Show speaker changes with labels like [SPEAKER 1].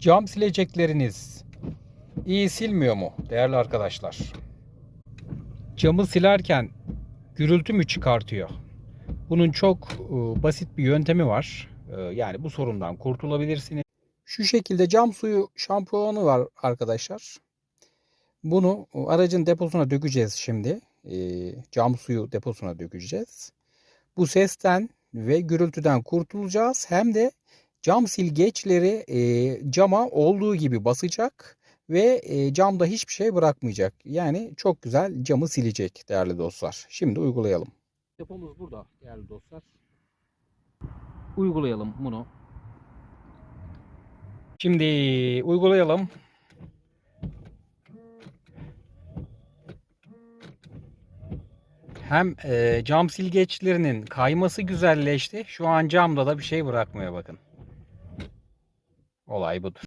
[SPEAKER 1] Cam silecekleriniz iyi silmiyor mu değerli arkadaşlar? Camı silerken gürültü mü çıkartıyor? Bunun çok e, basit bir yöntemi var. E, yani bu sorundan kurtulabilirsiniz. Şu şekilde cam suyu şampuanı var arkadaşlar. Bunu e, aracın deposuna dökeceğiz şimdi. E, cam suyu deposuna dökeceğiz. Bu sesten ve gürültüden kurtulacağız. Hem de cam silgeçleri e, cama olduğu gibi basacak ve e, camda hiçbir şey bırakmayacak. Yani çok güzel camı silecek değerli dostlar. Şimdi uygulayalım. Depomuz burada değerli dostlar. Uygulayalım bunu. Şimdi uygulayalım. Hem e, cam silgeçlerinin kayması güzelleşti. Şu an camda da bir şey bırakmıyor bakın. Olá, Ibuto.